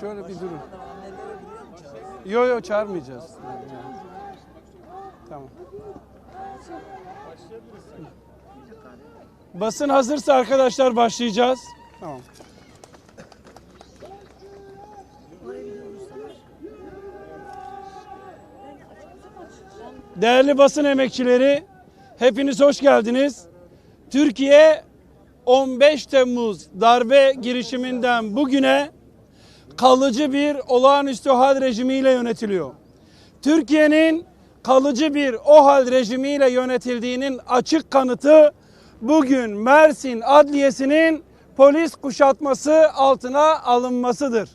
Şöyle bir durun. Yo yo çağırmayacağız. Tamam. Basın hazırsa arkadaşlar başlayacağız. Tamam. Değerli basın emekçileri, hepiniz hoş geldiniz. Türkiye 15 Temmuz darbe girişiminden bugüne kalıcı bir olağanüstü hal rejimiyle yönetiliyor. Türkiye'nin kalıcı bir o hal rejimiyle yönetildiğinin açık kanıtı bugün Mersin Adliyesi'nin polis kuşatması altına alınmasıdır.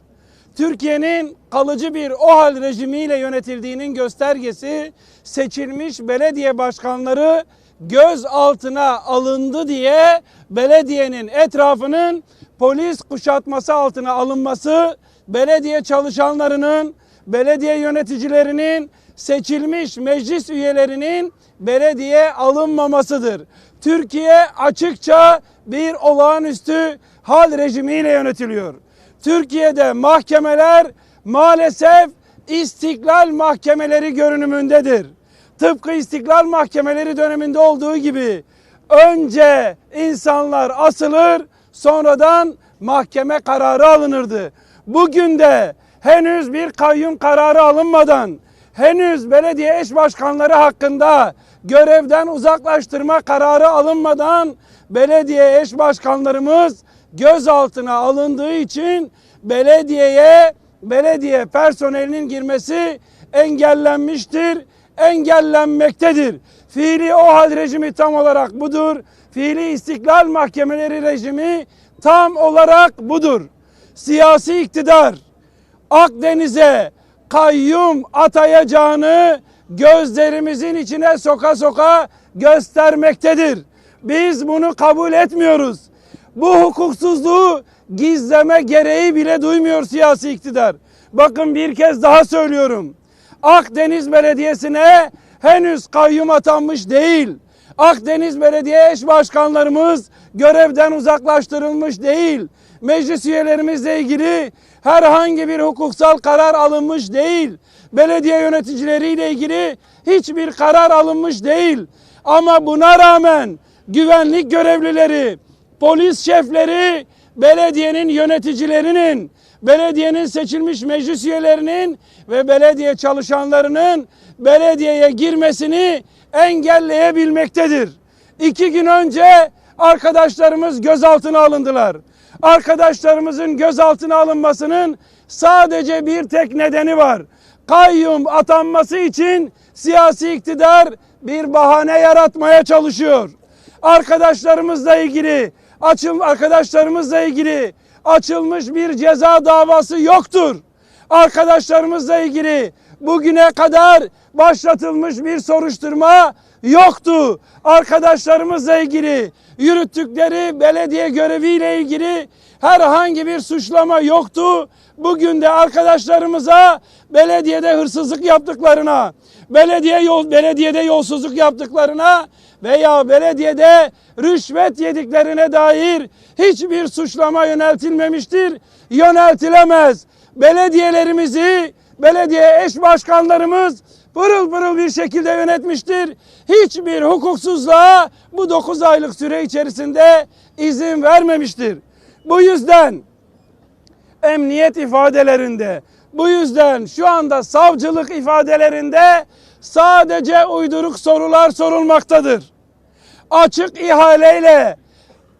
Türkiye'nin kalıcı bir o hal rejimiyle yönetildiğinin göstergesi seçilmiş belediye başkanları gözaltına alındı diye belediyenin etrafının polis kuşatması altına alınması belediye çalışanlarının, belediye yöneticilerinin, seçilmiş meclis üyelerinin belediye alınmamasıdır. Türkiye açıkça bir olağanüstü hal rejimiyle yönetiliyor. Türkiye'de mahkemeler maalesef istiklal mahkemeleri görünümündedir. Tıpkı istiklal mahkemeleri döneminde olduğu gibi önce insanlar asılır sonradan mahkeme kararı alınırdı. Bugün de henüz bir kayyum kararı alınmadan henüz belediye eş başkanları hakkında görevden uzaklaştırma kararı alınmadan belediye eş başkanlarımız gözaltına alındığı için belediyeye belediye personelinin girmesi engellenmiştir, engellenmektedir. Fiili o hal rejimi tam olarak budur. Fiili istiklal mahkemeleri rejimi tam olarak budur. Siyasi iktidar Akdeniz'e kayyum atayacağını gözlerimizin içine soka soka göstermektedir. Biz bunu kabul etmiyoruz. Bu hukuksuzluğu gizleme gereği bile duymuyor siyasi iktidar. Bakın bir kez daha söylüyorum. Akdeniz Belediyesi'ne henüz kayyum atanmış değil. Akdeniz Belediye eş başkanlarımız görevden uzaklaştırılmış değil. Meclis üyelerimizle ilgili herhangi bir hukuksal karar alınmış değil. Belediye yöneticileriyle ilgili hiçbir karar alınmış değil. Ama buna rağmen güvenlik görevlileri, polis şefleri, belediyenin yöneticilerinin, belediyenin seçilmiş meclis üyelerinin ve belediye çalışanlarının belediyeye girmesini engelleyebilmektedir. İki gün önce arkadaşlarımız gözaltına alındılar. Arkadaşlarımızın gözaltına alınmasının sadece bir tek nedeni var. Kayyum atanması için siyasi iktidar bir bahane yaratmaya çalışıyor. Arkadaşlarımızla ilgili açıl arkadaşlarımızla ilgili açılmış bir ceza davası yoktur. Arkadaşlarımızla ilgili bugüne kadar başlatılmış bir soruşturma yoktu. Arkadaşlarımızla ilgili yürüttükleri belediye göreviyle ilgili herhangi bir suçlama yoktu. Bugün de arkadaşlarımıza belediyede hırsızlık yaptıklarına, belediye yol, belediyede yolsuzluk yaptıklarına veya belediyede rüşvet yediklerine dair hiçbir suçlama yöneltilmemiştir, yöneltilemez. Belediyelerimizi, belediye eş başkanlarımız pırıl pırıl bir şekilde yönetmiştir. Hiçbir hukuksuzluğa bu 9 aylık süre içerisinde izin vermemiştir. Bu yüzden emniyet ifadelerinde, bu yüzden şu anda savcılık ifadelerinde sadece uyduruk sorular sorulmaktadır. Açık ihaleyle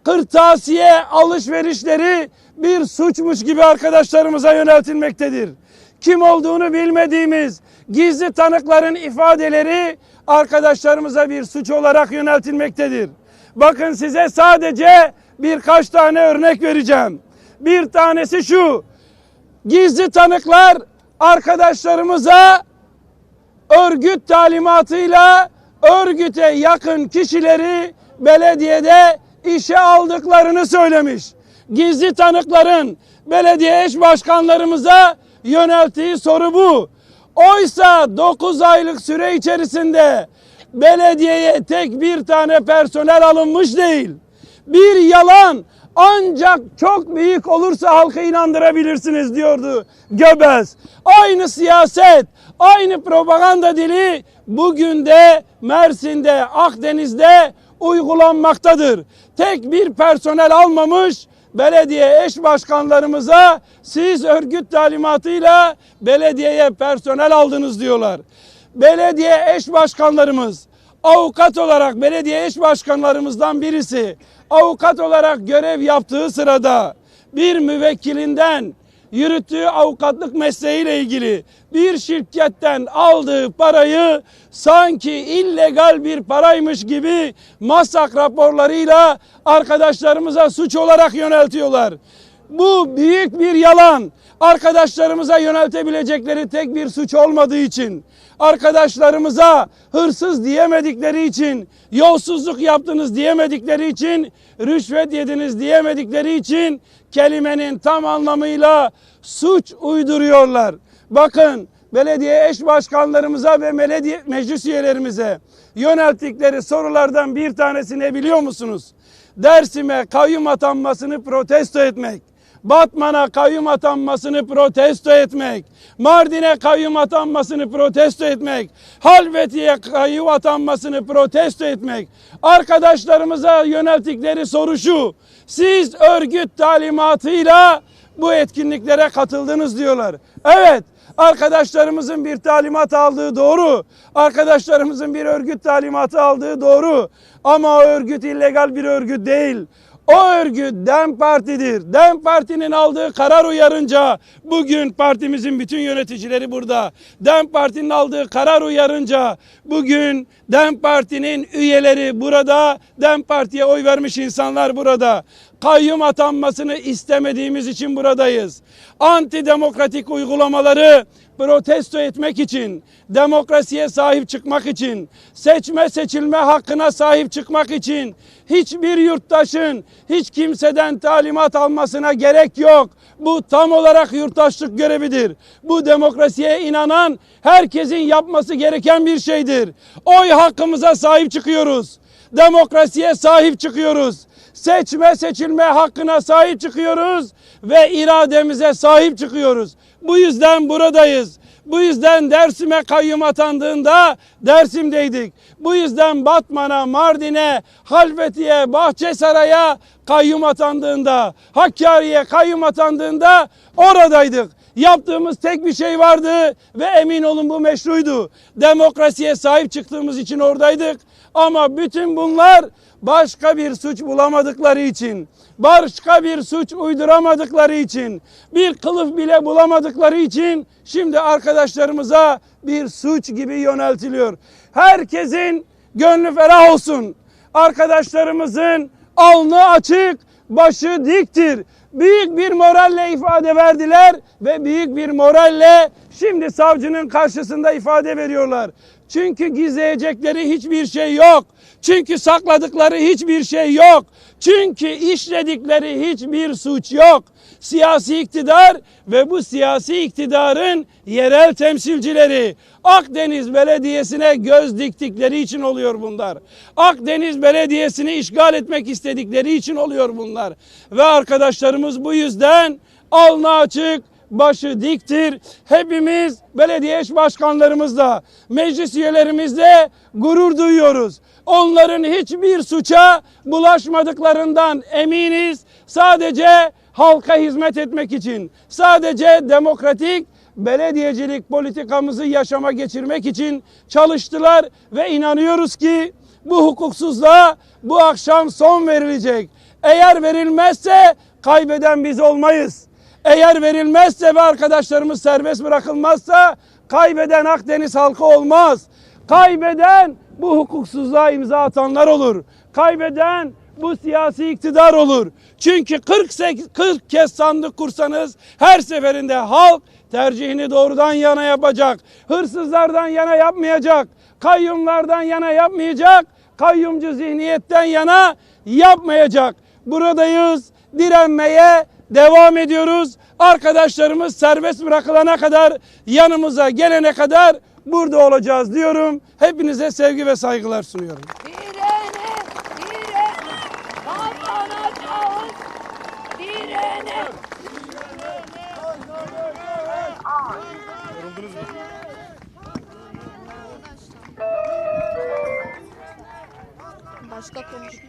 kırtasiye alışverişleri bir suçmuş gibi arkadaşlarımıza yöneltilmektedir. Kim olduğunu bilmediğimiz gizli tanıkların ifadeleri arkadaşlarımıza bir suç olarak yöneltilmektedir. Bakın size sadece birkaç tane örnek vereceğim. Bir tanesi şu. Gizli tanıklar arkadaşlarımıza örgüt talimatıyla örgüte yakın kişileri belediyede işe aldıklarını söylemiş. Gizli tanıkların belediye eş başkanlarımıza yönelttiği soru bu. Oysa 9 aylık süre içerisinde belediyeye tek bir tane personel alınmış değil. Bir yalan ancak çok büyük olursa halkı inandırabilirsiniz diyordu Göbez. Aynı siyaset, aynı propaganda dili bugün de Mersin'de, Akdeniz'de uygulanmaktadır. Tek bir personel almamış belediye eş başkanlarımıza siz örgüt talimatıyla belediyeye personel aldınız diyorlar. Belediye eş başkanlarımız avukat olarak belediye eş başkanlarımızdan birisi avukat olarak görev yaptığı sırada bir müvekkilinden yürüttüğü avukatlık mesleğiyle ilgili bir şirketten aldığı parayı sanki illegal bir paraymış gibi masak raporlarıyla arkadaşlarımıza suç olarak yöneltiyorlar. Bu büyük bir yalan. Arkadaşlarımıza yöneltebilecekleri tek bir suç olmadığı için, arkadaşlarımıza hırsız diyemedikleri için, yolsuzluk yaptınız diyemedikleri için, rüşvet yediniz diyemedikleri için kelimenin tam anlamıyla suç uyduruyorlar. Bakın belediye eş başkanlarımıza ve belediye meclis üyelerimize yönelttikleri sorulardan bir tanesi ne biliyor musunuz? Dersim'e kayyum atanmasını protesto etmek. Batman'a kayyum atanmasını protesto etmek, Mardin'e kayyum atanmasını protesto etmek, Halveti'ye kayyum atanmasını protesto etmek. Arkadaşlarımıza yönelttikleri soru şu, siz örgüt talimatıyla bu etkinliklere katıldınız diyorlar. Evet, arkadaşlarımızın bir talimat aldığı doğru. Arkadaşlarımızın bir örgüt talimatı aldığı doğru. Ama o örgüt illegal bir örgüt değil. O örgüt DEM Parti'dir. DEM Parti'nin aldığı karar uyarınca bugün partimizin bütün yöneticileri burada. DEM Parti'nin aldığı karar uyarınca bugün DEM Parti'nin üyeleri burada. DEM Parti'ye oy vermiş insanlar burada. Kayyum atanmasını istemediğimiz için buradayız. Antidemokratik uygulamaları protesto etmek için, demokrasiye sahip çıkmak için, seçme seçilme hakkına sahip çıkmak için hiçbir yurttaşın hiç kimseden talimat almasına gerek yok. Bu tam olarak yurttaşlık görevidir. Bu demokrasiye inanan herkesin yapması gereken bir şeydir. Oy hakkımıza sahip çıkıyoruz. Demokrasiye sahip çıkıyoruz. Seçme seçilme hakkına sahip çıkıyoruz ve irademize sahip çıkıyoruz. Bu yüzden buradayız. Bu yüzden Dersim'e kayyum atandığında Dersim'deydik. Bu yüzden Batman'a, Mardin'e, Halveti'ye, Bahçesaray'a kayyum atandığında, Hakkari'ye kayyum atandığında oradaydık. Yaptığımız tek bir şey vardı ve emin olun bu meşruydu. Demokrasiye sahip çıktığımız için oradaydık. Ama bütün bunlar başka bir suç bulamadıkları için, başka bir suç uyduramadıkları için, bir kılıf bile bulamadıkları için şimdi arkadaşlarımıza bir suç gibi yöneltiliyor. Herkesin gönlü ferah olsun. Arkadaşlarımızın alnı açık, başı diktir. Büyük bir moralle ifade verdiler ve büyük bir moralle şimdi savcının karşısında ifade veriyorlar. Çünkü gizleyecekleri hiçbir şey yok. Çünkü sakladıkları hiçbir şey yok. Çünkü işledikleri hiçbir suç yok. Siyasi iktidar ve bu siyasi iktidarın yerel temsilcileri Akdeniz Belediyesi'ne göz diktikleri için oluyor bunlar. Akdeniz Belediyesi'ni işgal etmek istedikleri için oluyor bunlar. Ve arkadaşlarımız bu yüzden alnı açık, başı diktir. Hepimiz belediye eş başkanlarımızla, meclis üyelerimizle gurur duyuyoruz. Onların hiçbir suça bulaşmadıklarından eminiz. Sadece halka hizmet etmek için, sadece demokratik belediyecilik politikamızı yaşama geçirmek için çalıştılar ve inanıyoruz ki bu hukuksuzluğa bu akşam son verilecek. Eğer verilmezse kaybeden biz olmayız. Eğer verilmezse ve arkadaşlarımız serbest bırakılmazsa kaybeden Akdeniz halkı olmaz. Kaybeden bu hukuksuzluğa imza atanlar olur. Kaybeden bu siyasi iktidar olur. Çünkü 48, 40 kez sandık kursanız her seferinde halk tercihini doğrudan yana yapacak. Hırsızlardan yana yapmayacak. Kayyumlardan yana yapmayacak. Kayyumcu zihniyetten yana yapmayacak. Buradayız direnmeye devam ediyoruz. Arkadaşlarımız serbest bırakılana kadar yanımıza gelene kadar burada olacağız diyorum. Hepinize sevgi ve saygılar sunuyorum. Direne, direne, vatan direne. Yoruldunuz mu? Başka konuş.